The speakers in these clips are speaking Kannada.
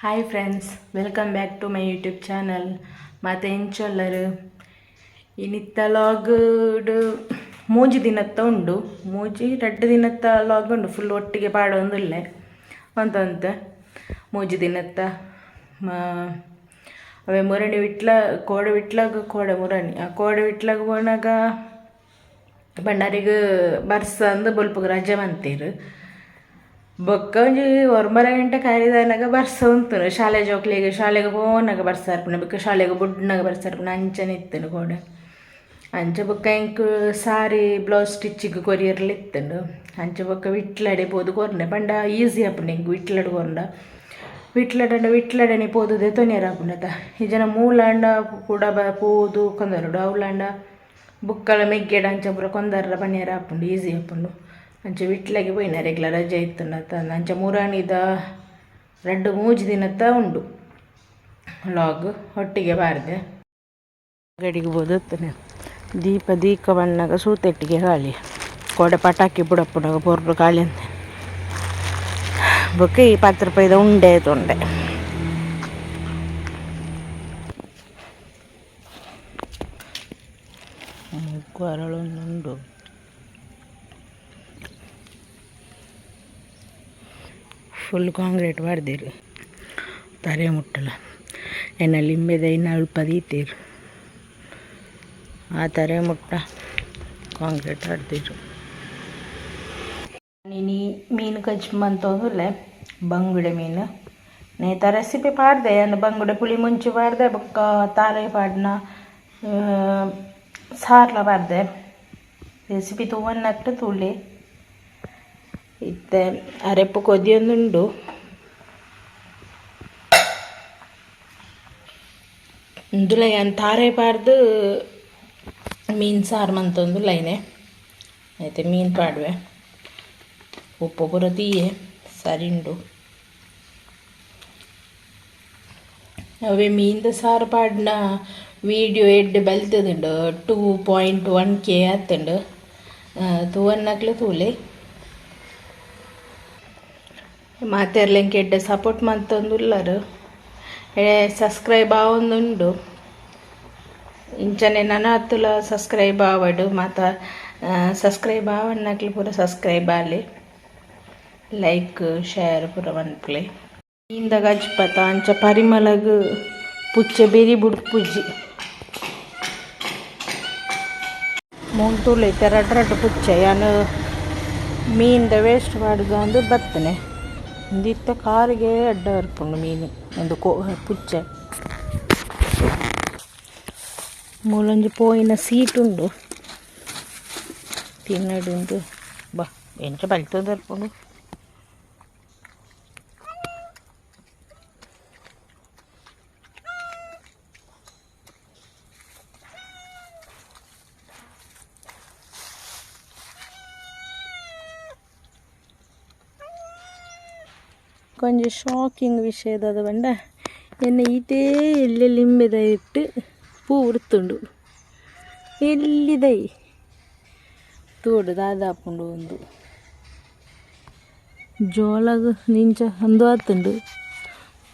Hi friends welcome back to my YouTube channel ಮತ್ತು ಎಂಚೊಲ್ಲರು ಇನ್ನಿತ್ತ ಲಾಗ್ಡ್ ಮೂಜಿ ದಿನತ್ತ ಉಂಡು. ಮೂಜಿ ರಡ್ಡು ದಿನತ್ತ ಲಾಗ್ ಉಂಡು. ಫುಲ್ ಒಟ್ಟಿಗೆ ಪಾಡೊಂದುಲ್ಲೆ. ಒಂತಂತ ಮೂಜಿ ದಿನತ್ತ. ಅವೆ ಮುರಣಿ ವಿಟ್ಲ, ಕೋಡೆ ವಿಟ್ಲಾಗ, ಕೋಡೆ ಮುರಣಿ, ಆ ಕೋಡೆ ವಿಟ್ಲಾಗ ಹೋಣಾಗ ಭಂಡಾರಿಗೆ ಬರ್ಸ ಅಂದು ಬೊಲ್ಪಗ ರಜೆ ಮಂತೀರು. ಬೊಕ್ಕ ಒಂಜಿ ಒರ್ಮರ ಗಂಟೆ ಕಾರಿದನಾಗ ಬರ್ಸ ಉಂತುನು ಶಾಲೆ ಜೋಕ್ಲಿಗೆ ಶಾಲೆಗೆ ಹೋನಾಗ ಬರ್ಸ ಇರ್ಪುನ ಬೊಕ್ಕ ಶಾಲೆಗೆ ಬುಡ್ನಾಗ ಅಂಚನೆ ಇತ್ತನು ಕೋಡೆ ಅಂಚ ಬೊಕ್ಕ ಇಂಕ್ ಸಾರಿ ಬ್ಲೌಸ್ ಸ್ಟಿಚ್ಚಿಗೆ ಕೊರಿಯರ್ಲಿ ಅಂಚೆ ಬೊಕ್ಕ ವಿಟ್ಲಡೆ ಪೋದು ಕೊರ್ನೆ. ಪಂಡ ಈಸಿ ಆಪುಂಡು ಇಂಕ್ ವಿಟ್ಲಡ್ ಕೊರ್ಂಡ ವಿಟ್ಲಡಂಡ ವಿಟ್ಲಡನೆ ಪೋದುದೆ ತೊನೆಯರ್ ಆಪುಂಡತ ಈ ಜನ ಮೂಲಾಂಡ ಕೂಡ ಬ ಪೋದು ಕೊಂದರುಡು. ಅವ್ಲಂಡ ಬುಕ್ಕಲ ಮೆಗ್ಗೆಡ ಅಂಚ ಪೂರ ಕೊಂದರ ಪನಿಯರ ಆಪುಂಡು, ಈಸಿ ಆಪುಂಡು. ಅಂಚ ವಿಟ್ಲಗೆ ಪೋಯಿನ ರೆಗ್ಯುಲರ್ ರಜೆ ಇತ್ತುಂಡತ ಅಂಚ ಮುರಾಣಿದ ರಡ್ಡು ಮೂಜಿ ದಿನತ್ತ ಉಂಡು. ಲಾಗ್ ಒಟ್ಟಿಗೆ ಬಾರ್ದೆ. ಗಡಿಗೆ ಬೋದತ್ತನೆ. ದೀಪ ದೀಕ ಬಣ್ಣಗ ಸೂತೆಟ್ಟಿಗೆ ಗಾಳಿ. ಕೊಡೆ ಪಟಾಕಿ ಬುಡಪ್ಪುನಾಗ ಪೊರ್ರು ಗಾಳಿ ಅಂತ. ಬೊಕ್ಕೆ ಈ ಪತ್ತು ರೂಪಾಯಿದ ಉಂಡೆ ತೊಂಡೆ. ಮುಗ್ಗು ಅರಳೊಂದುಂಡು. ಫುಲ್ ಕಾಂಕ್ರೀಟ್ ಮಾಡ್ದಿರು ತಾರೆ ಮುಟ್ಟಲ ಎನ್ನ ಲಿಂಬೆದ ಇನ್ನು ಅಲ್ಪ ದೀತೀರು ಆ ತರೆ ಮುಟ್ಟ ಕಾಂಕ್ರೀಟ್ ಆಡ್ದಿರು ನೀನು ಮೀನು ಕಚ್ಮಂತಂದ್ರೆ ಬಂಗುಡೆ ಮೀನು. ನೇತ ರೆಸಿಪಿ ಪಾಡ್ದೆ, ಅಂದ್ರೆ ಬಂಗುಡೆ ಪುಳಿ ಮುಂಚೆ ಪಾಡ್ದೆ, ಬೊಕ್ಕ ತಾರೆ ಪಾಡ್ನ ಸಾರ್ಲ ಪಾಡ್ದೆ. ರೆಸಿಪಿ ತೂವನ್ನಟ್ಟು ತುಳಿ ಇತ್ತೆ ಅರೆಪ್ಪು ಕೊದಿಯೊಂದುಂಡು ಇಂದುಲ ಏನು ತಾರೆ ಪಾಡ್ದು ಮೀನು ಸಾರು ಮಂತೊಂದು ಲೈನೆ ಐತೆ ಮೀನು ಪಾಡ್ವೆ ಉಪ್ಪು ಪೂರ ತೀಯೆ ಸರಿಂಡು ಅವೇ ಮೀನ್ದ ಸಾರು ಪಾಡ್ನ ವೀಡಿಯೋ ಎಡ್ಡೆ ಬಲ್ತದುಂಡು ಟೂ ಪಾಯಿಂಟ್ ಒನ್ ಕೆ ಆತುಂಡು ತೂವನ್ನಕ್ಲು ತೂಲೆ ಮಾತೆರ್ಲೆಂಕ್ ಎಡ್ಡೆ ಸಪೋರ್ಟ್ ಮಂತೊಂದುಲ್ಲರು ಸಬ್ಸ್ಕ್ರೈಬ್ ಆವೊಂದುಂಡು. ಇಂಚನೆ ನನ್ನ ಹತ್ತುಲ ಸಬ್ಸ್ಕ್ರೈಬ್ ಆವಡು. ಮಾತ ಸಬ್ಸ್ಕ್ರೈಬ್ ಆವನ್ನಕ್ಲು ಪೂರ ಸಬ್ಸ್ಕ್ರೈಬ್ ಆಲಿ. ಲೈಕ್ ಶೇರ್ ಪೂರ ಮನ್ಪುಲೆ. ಇಂದ ಗಜ್ಪತ, ಅಂಚ ಪರಿಮಳಗ, ಪುಚ್ಚೆ ಬೇರಿ ಬುಡ್ ಪುಜ್ಜಿ. ಮೂಂತುಲೈತೆ ರಡ್ ರಡ್ ಪುಚ್ಚೆ. ಯಾನು ಮೀನ್ದ ವೇಸ್ಟ್ ಮಾಡುದು ಅಂದು ಬತ್ತನೆ. ಇಂದಿತ್ತ ಕಾರಿಗೆ ಅಡ್ಡ ಇರ್ಪುಂಡು ಮೀನು ಒಂದು ಕೋ ಪುಚ್ಚೆ ಮೂಲೊಂಜಿ ಪೋಯಿನ ಸೀಟ್ ಉಂಡು ತಿನ್ನಡುಂಡು ಬಾ ಎಂಚ ಬಲ್ತದ അത് ವಿಷಯದ ಬಂಡ ಎನ್ನ ಈಟೇ ಎಲ್ಲೆ ಲಿಂಬೆದ ಇಟ್ಟು ಪೂ ಉಡ್ತುಂಡು ಎಲ್ಲಿದೈ? ತೋಡು ದಾದಾಪುಂಡು ಒಂದು. ಜೋಳಗ ನಿಂಚ ಒಂದು ಆತುಂಡು.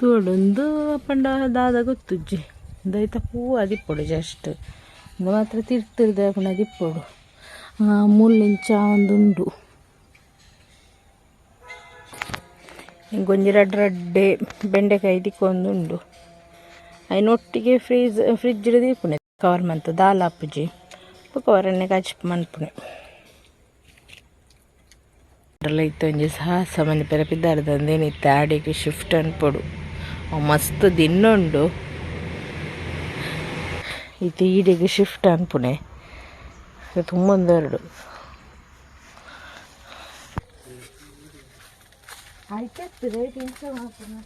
ತೋಡೊಂದು ಪಂಡ ದಾದ ಗೊತ್ತುಜ್ಜಿ. ದೈತ ಪೂ ಅದಿಪ್ಪಡು ಜಸ್ಟ್ ಮಾತ್ರ ತಿರ್ತಿರ್ದ ಪಂಡ ಅದಿಪ್ಪಡು. ಮುಳ್ಳಿಂಚ ಒಂದುಂಡು. ಇಂಕೊಂಜಿ ರಡ್ಡ್ ಬೆಂಡೆಕಾಯಿ ತಿಕ್ಕೊಂದುಂಡು ಅದನ್ನೊಟ್ಟಿಗೆ ಫ್ರೀಜ್ ಫ್ರಿಜ್ ದೀಪುನೆ ಕವರ್ ಮಂತ್ ದಾಲ್ ಅಪ್ಪುಜಿ ಕವರನ್ನೇ ಕಾಚಿ ಮನ್ಪುನೆ ಅದ್ರಲ್ಲ ಇತ್ತು ಒಂಜಿ ಸಾಹಸ ಮಂದಿ ಪೆರ ಪಿದ್ದಾರ್ದಂದೇನಿತ್ತು ಆಡಿಗೆ ಶಿಫ್ಟ್ ಅನ್ಪಡು ಮಸ್ತ್ ದಿನ್ನುಂಡು. ಇತ್ತು ಈಡಿಗೆ shift I get bread in some of them.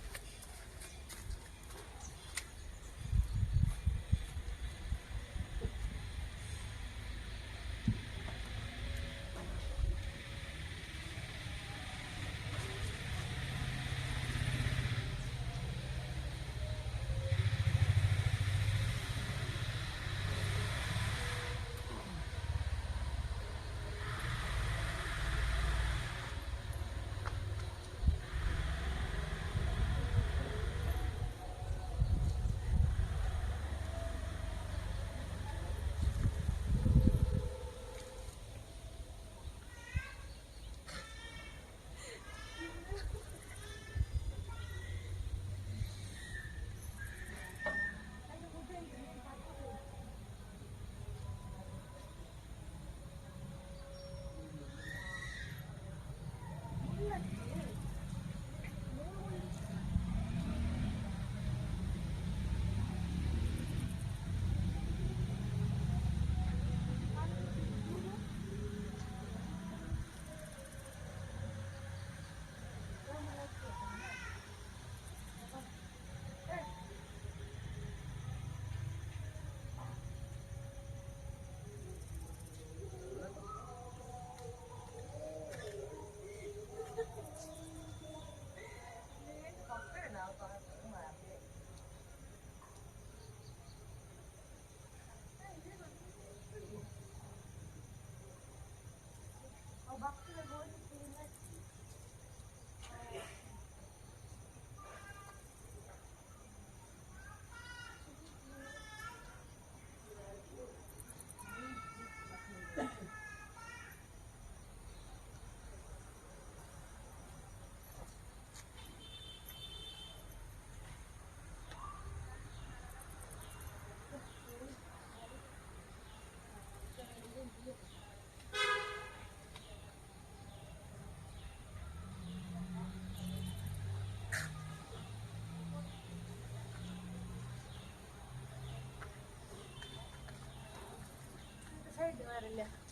ಅನ್ಪುನೆ ತುಂಬೊಂದೆರಡು ಆಯ್ತು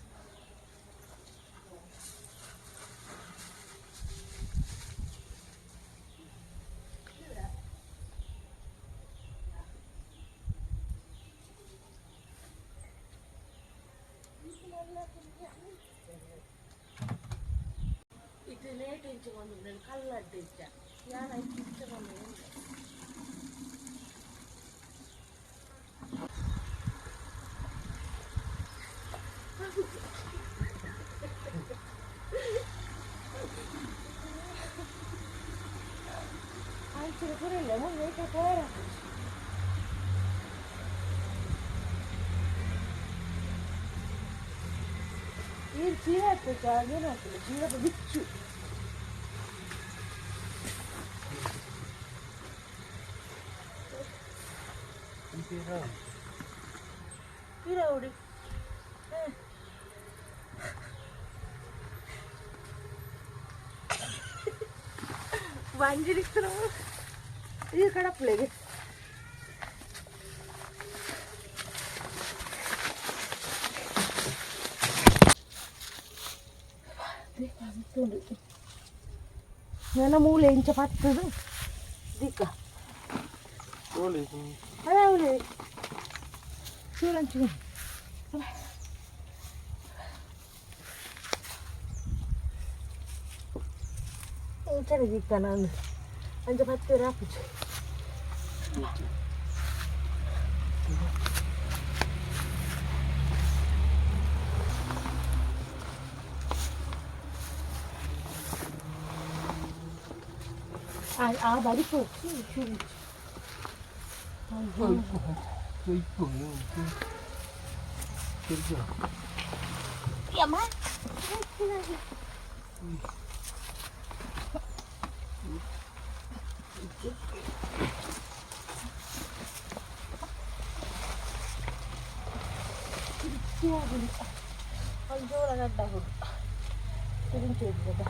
ರೇಟ್ ಇಂಚ ಮಾಡ್ತೀನಿ ಇದು ಲೇಟ್ ಇಂಚಿಕೊಂಡು ನಾನು ಕಲ್ಲಡ್ಡಿದ್ದ procura el limón de ahí para afuera. Ir fíjate, cabrón, que le tira por bicho. Mira, Uri. Eh. ഭയങ്കര ഇഷ്ടമാണ് இது கடப்புல இது ನನ್ನ ಮೂಲೆ ಇಂಚ ಪತ್ತದು ದಿಕ್ಕ ಅದೇ ಚೂರಂಚು ಇಂಚ ದಿಕ್ಕ ನಾನು 앉아 봤더라. 아, 아, 마리포 없지? 귀여워. 이거 이뻐. 이거 이뻐. 이거. 이거. 야, 마. 아, കണ്ടാ കൊടുക്കും ഇതും ചെയ്തതാ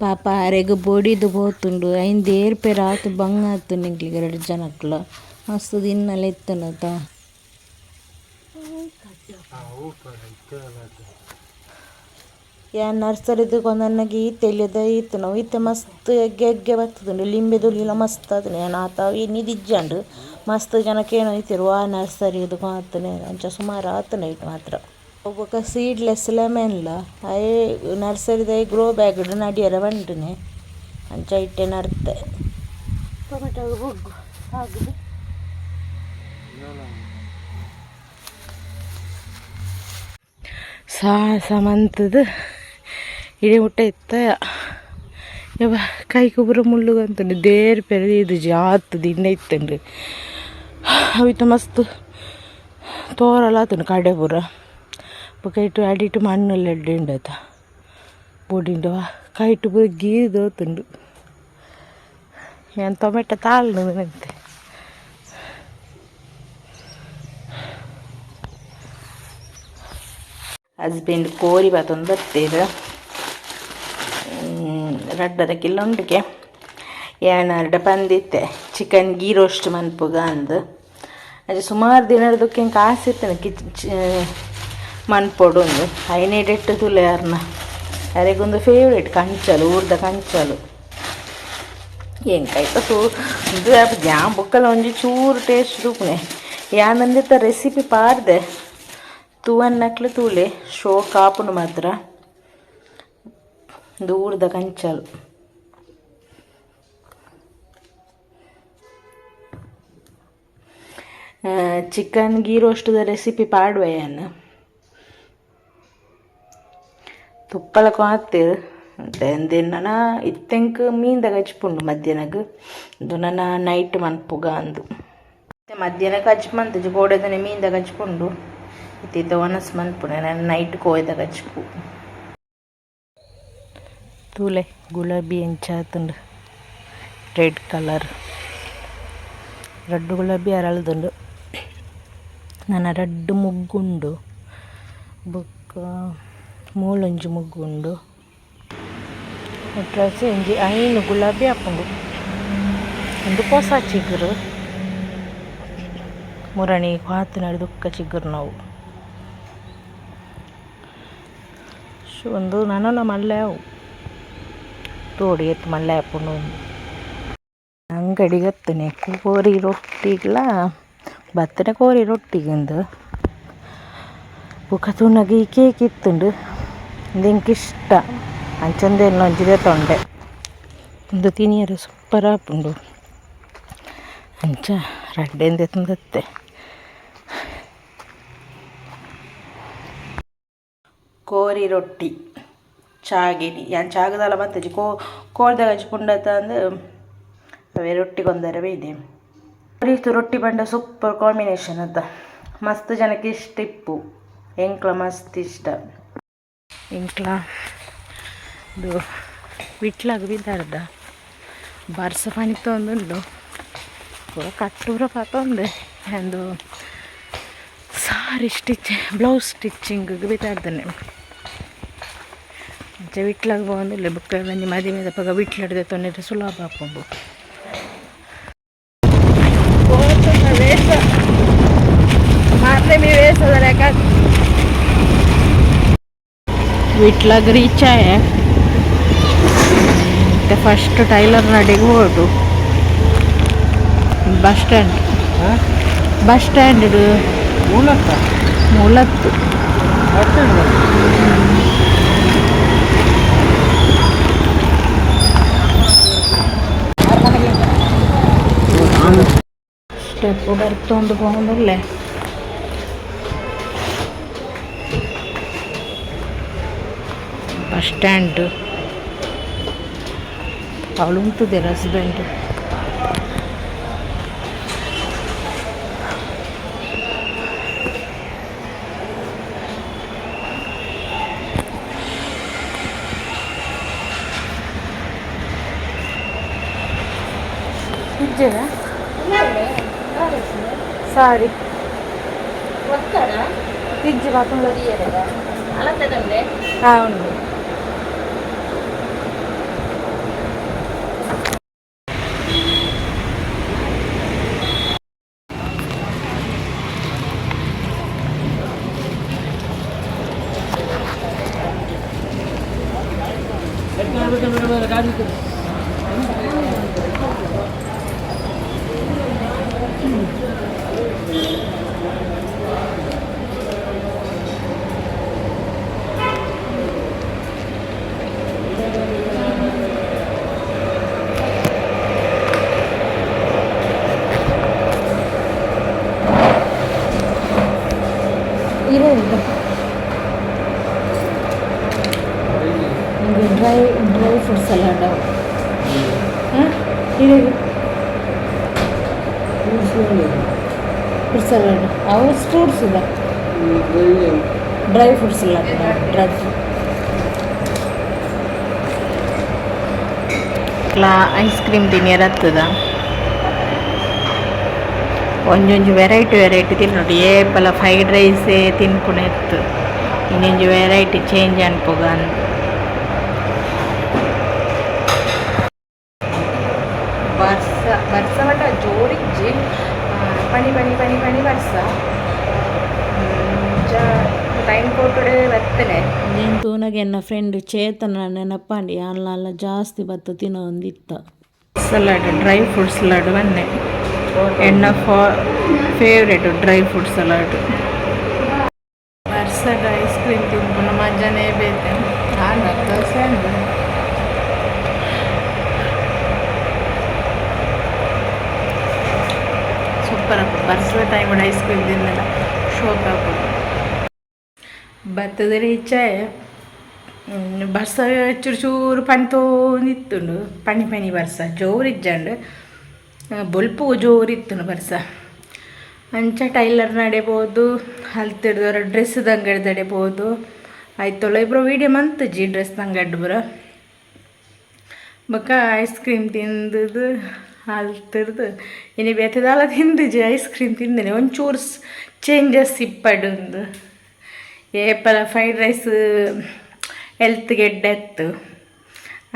ಪಾಪ ಅರೆಗೆ ಬೋಡಿದು ಬೋತುಂಡು ಐನ್ ದೇರ್ ಪೇರ್ ಆತು ಬಂಗ್ ಆತು ನಿಂಗ್ಲಿಗೆ ಎರಡು ಜನಕ್ಲ ಮಸ್ತ್ ದಿನಲ್ಲ ಇತ್ತನತ ಯಾ ನರ್ಸರಿದು ನನಗೆ ತಿಳಿದ ಇತ್ತು ನಾವು. ಇತ್ತೆ ಮಸ್ತ್ ಎಗ್ಗೆ ಎಗ್ಗೆ ಬರ್ತದೆ ಲಿಂಬೆ ದುಲಿಲ ಮಸ್ತ್ ಅದನೆ ಆತಾವ ಆತ ಇನ್ನಿದಿಜ್ಜಂಡು ಮಸ್ತ್ ಜನಕ್ಕೆ ಏನೋ ಐತಿರು ಆ ನರ್ಸರಿದು ಮಾತನೆ ಅಂಚ ಸುಮಾರು ಆತನ ಇಟ್ಟು ಮಾತ್ರ. ಒಬ್ಬೊಕ್ಕ ಸೀಡ್ಲೆಸ್ ಲೆಮೆನ್ಲ ಐ ನರ್ಸರಿದ ಗ್ರೋ ಬ್ಯಾಗ್ ನಡಿಯರ ಬಂಟನೆ ಅಂಚ ಇಟ್ಟೆ ನರ್ತೆ. ಟೊಮೆಟೊ ಬೊಗ್ಗು ಆಗುದು ಸಾಹಸ ಮಂತದ. ಇಡೀ ಮುಟ್ಟ ಇತ್ತ. ಯಾವ ಕೈ ಮುಳ್ಳು ಮುಳ್ಳುಗಂತಂಡು ದೇರ್ ಪೆರೆ ಇದು ಜಾತ್ ದಿಂಡ ಇತ್ತಂಡು ಅವಿತ ಮಸ್ತ್ ತೋರಲಾತನು ಕಡೆ ಪೂರ. ಕೈಟು ಅಡಿಟ್ಟು ಮಣ್ಣಲ್ಲಿ ಬೋಡಿಂಡವ ಕೈಟು ಪೂರ ಗೀದೋತುಂಡು ದೋತುಂಡು ಏನು ಟೊಮೆಟೊ ತಾಳ್ನು ಅಂತೆ ಹಸ್ಬೆಂಡ್ ಕೋರಿ ಬಾತೊಂದು ಬರ್ತೀರ ರಡ್ಡದ ಕಿಲ್ಲೊಂಡಿಗೆ ಏನಾರ್ಡ ಪಂದಿತ್ತೆ. ಚಿಕನ್ ಗೀ ರೋಸ್ಟ್ ಮನ್ಪುಗ ಅಂದು. ಅದು ಸುಮಾರು ದಿನದಕ್ಕೆ ಕಾಸಿತ್ತನೆ ಕಿಚ್ ಮನ್ಪೊಡು ಒಂದು ಐನೇಡೆಟ್ಟು ತುಲೆ ಯಾರನ್ನ ಯಾರಿಗೊಂದು ಫೇವ್ರೇಟ್ ಕಂಚಲು, ಊರ್ದ ಕಂಚಲು. ಎಂಕಾಯ್ತ ಸೂ, ಇದು ಜಾಮ್ ಬುಕ್ಕಲ್ಲ ಒಂಜಿ ಚೂರು ಟೇಸ್ಟ್ ರೂಪನೆ ಯಾನಂದಿತ್ತ ರೆಸಿಪಿ ಪಾರ್ದೆ ತೂವನ್ನಕ್ಲು ತೂಲೆ ಶೋ ಕಾಪುನು ಮಾತ್ರ. ದೂರದ ಕಂಚಲು. ಚಿಕನ್ ಗೀ ರೋಸ್ಟದ ರೆಸಿಪಿ ಪಾಡುವೆಯನ್ನು ತುಪ್ಪಲ ಕಾತೀರು ಮತ್ತೆ ಎಂದಿನ ಇತ್ತೆಂಕ್ ಮೀನ್ದಾಗ ಹಚ್ಪುಂಡು ಮಧ್ಯಾಹ್ನಗ. ಇದು ನನ್ನ ನೈಟ್ ಮನ್ಪುಗ ಅಂದು. ಮಧ್ಯಾಹ್ನಕ್ಕೆ ಹಚ್ಚಿ ಮಂತಜಿ ಗೋಡೆದನೆ ಮೀನ್ದಾಗ ಹಚ್ಕೊಂಡು ಇತ್ತಿದ್ದ ಒನಸ್ ಮನ್ಪುನೆ, ನಾನು ನೈಟ್ ಕೋಯ್ದಾಗ ಹಚ್ಪು ತೂಲೆ ಗುಲಾಬಿ ಎಂಚಾತುಂಡು ರೆಡ್ ಕಲರ್ ರಡ್ಡು ಗುಲಾಬಿ ಅರಳದುಂಡು. ನನ್ನ ರಡ್ಡು ಮುಗ್ಗುಂಡು. ಬೊಕ್ಕ ಮೂಲೊಂಜಿ ಮುಗ್ಗುಂಡು. ಒಟ್ರಾಸಿ ಒಂಜಿ ಐನು ಗುಲಾಬಿ ಆಪುಂಡು ಒಂದು ಹೊಸ ಚಿಗುರು. ಮುರಣಿ ಕಾತು ನಡೆದುಕ್ಕ ಚಿಗುರು ನಾವು. ಒಂದು ನಾನು ಮಲ್ಲೆ ಅವು. ತೋಡಿ ಎತ್ತು ಮಲ್ಲೆ ಹಾಕೊಂಡು ಅಂಗಡಿಗೆ ಹತ್ತನೆ ಕೋರಿ ರೊಟ್ಟಿಗ್ಲ, ಬತ್ತನೆ ಕೋರಿ ರೊಟ್ಟಿಗಿಂದು. ಬುಕ್ಕ ಈ ಕೇಕ್ ಇತ್ತುಂಡು. ಇಷ್ಟ ಅಂಚಂದೇನು ಒಂಜಿದೆ ತೊಂಡೆ. ಒಂದು ತಿನಿಯರು ಸೂಪರ್ ಆಪುಂಡು. ಅಂಚ ರಡ್ಡೆಂದೆ ತಂದತ್ತೆ ಕೋರಿ ರೊಟ್ಟಿ. ಚಾಗಿನಿ ಯಾನ್ ಚಾಗದಲ್ಲ ಮತ್ತೆ ಕೋ ಕೋರ್ದಾಗ ಹಚ್ಕೊಂಡತ್ತ ಅಂದ್ರೆ ಅವೇ ರೊಟ್ಟಿಗೊಂದರವೇ ಇದೆ. ರೀತು ರೊಟ್ಟಿ ಬಂಡ ಸೂಪರ್ ಕಾಂಬಿನೇಷನ್ ಅಂತ. ಮಸ್ತ್ ಜನಕ್ಕೆ ಇಷ್ಟ ಇಪ್ಪು. ಎಂಕ್ಲ ಮಸ್ತ್ ಇಷ್ಟ. ಎಂಕ್ಲ ಇದು ವಿಟ್ಲಾಗ ಬಿದ್ದಾರ್ದ ಬರ್ಸ ಪನಿ ಪೂರ ಕಟ್ಟೂರ ಪಾತೊಂದೆ. ಒಂದು ಸಾರಿ ಸ್ಟಿಚ್, ಬ್ಲೌಸ್ ಸ್ಟಿಚ್ಚಿಂಗ್ ಬಿದ್ದಾರ್ದನೆ మంచిగా విట్లాగా బాగుంది బుక్కలన్నీ మది మీద పగ విట్లాడితే సులభ పొంగు ವಿಟ್ಲಾಗ ರೀಚ್ ಆಯ. ಮತ್ತೆ ಫಸ್ಟ್ ಟೈಲರ್ ನಡಿಗೆ ಹೋಟು ಬಸ್ ಸ್ಟ್ಯಾಂಡ್ ಬಸ್ ಸ್ಟ್ಯಾಂಡ್ ಮೂಲತ್ತು. ಮೂಲತ್ತು സ്റ്റെപ്പൂടെ എടുത്തുകൊണ്ട് പോകുന്നല്ലേ ബസ് സ്റ്റാൻഡ്. സ്ಟ್ಯಾಂಡ್ ಅವಳುಂಟಿದೆ ഹസ്ബൻഡ് ಇದ್ದೀರಾ సారీ. ఫ్రిడ్జ్ పక్కన అవును. ಇದೆ ಇದೆ ನಿಮಗೆ ಡ್ರೈ ಡ್ರೈ ಫ್ರೂಟ್ ಸಲಾಡ್ ಹಾಂ ಇದೆ ಫ್ರೂಟ್ ಸಲಾಡ್ ಅವು ಫ್ರೂಟ್ಸ್ ಇದೆ dry fruit salad dry fruit ಕ್ಲಾ ice cream ತಿನ್ನಿರತ್ತದ ಒಂಜೊಂಜು ವೆರೈಟಿ ವೆರೈಟಿ ತಿನ್ನೊಡು ಏಪಲ ಫ್ರೈಡ್ ರೈಸೇ ತಿನ್ಕೊಂಡು ಇತ್ತು. ಇನ್ನೊಂಜು ವೆರೈಟಿ ಚೇಂಜ್ ಅನ್ಪೋಗ ಬರ್ಸ ಟೈಮ್ ನೀನು ತೂನಗೆ ನನ್ನ ಫ್ರೆಂಡ್ ಚೇತನ ನೆನಪಾಂಡಿ ಅಲ್ಲ ಜಾಸ್ತಿ ಬತ್ತು ತಿನ್ನೋ ಒಂದಿತ್ತ ಸಲಾಡ್ ಡ್ರೈ ಫ್ರೂಟ್ ಸಲಾಡ್ ಬನ್ನೆ. ಎಣ್ಣ ಫಾ ಫೇವ್ರೇಟು ಡ್ರೈ ಫ್ರೂಟ್ ಸಲಾಡ್ ಬರ್ಸದ ಐಸ್ ಕ್ರೀಮ್ ತಿನ್ಕೊಂಡು ಮಜಾನೇ ಬೇತೆ. ನಾನು ದೋಸೆ ಸೂಪರ್ ಅಪ್ಪ ಬರ್ಸದ ಟೈಮ್ ಐಸ್ ಕ್ರೀಮ್ ತಿಂದಲ್ಲ. ಶೋಕ್ ಆಗ್ಬೋದು. ಭತ್ತದ ರೀಚೆ. ಬರ್ಸ ಚೂರು ಚೂರು ಪನಿ ತೋಂದಿತ್ತುಂಡು ಪಣಿ ಪಣಿ ಬರ್ಸ ಜೋರಿಜ್ಜಂಡು ಬೊಲ್ಪು ಜೋರಿತ್ತುಂಡು ಬರ್ಸ ಅಂಚ ಟೈಲರ್ ನಡೆಬೋದು, ಹಲ್ತಿಡ್ದವ್ರ ಡ್ರೆಸ್ ಅಂಗಡಿ ನಡೆಯಬಹುದು ಆಯ್ತಲ್ಲ ಇಬ್ಬರು ವೀಡಿಯೋ ಮಂತಜ್ಜಿ ಡ್ರೆಸ್ ಅಂಗಡಿ ಬರ. ಬೊಕ್ಕ ಐಸ್ ಕ್ರೀಮ್ ತಿಂದದು ಹಲ್ತಿರ್ದು ಇನ್ನು ತಿಂದು ತಿಂದಿಜಿ ಐಸ್ ಕ್ರೀಮ್ ತಿಂದೇನೆ. ಒಂಚೂರು ಚೇಂಜಸ್ ಇಪ್ಪಡೊಂದು ಏಪಲ ಫ್ರೈಡ್ ರೈಸ್ ಹೆಲ್ತ್ ಗೆಡ್ಡೆತ್ತು.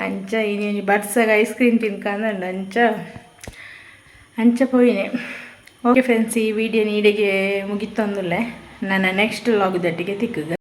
ಅಂಚ ಇನ್ನು ಬರ್ಸಾಗ ಐಸ್ ಕ್ರೀಮ್ ತಿನ್ಕಂಡು ಅಂಚ ಅಂಚ ಪೋಯಿನೆ. ಓಕೆ ಫ್ರೆಂಡ್ಸ್ ಈ ವಿಡಿಯೋ ನೀಡಿಗೆ ಮುಗಿತೊಂದುಲ್ಲೆ ನನ್ನ ನೆಕ್ಸ್ಟ್ ಲಾಗ್ದಟ್ಟಿಗೆ ತಿಕ್ಕುಗ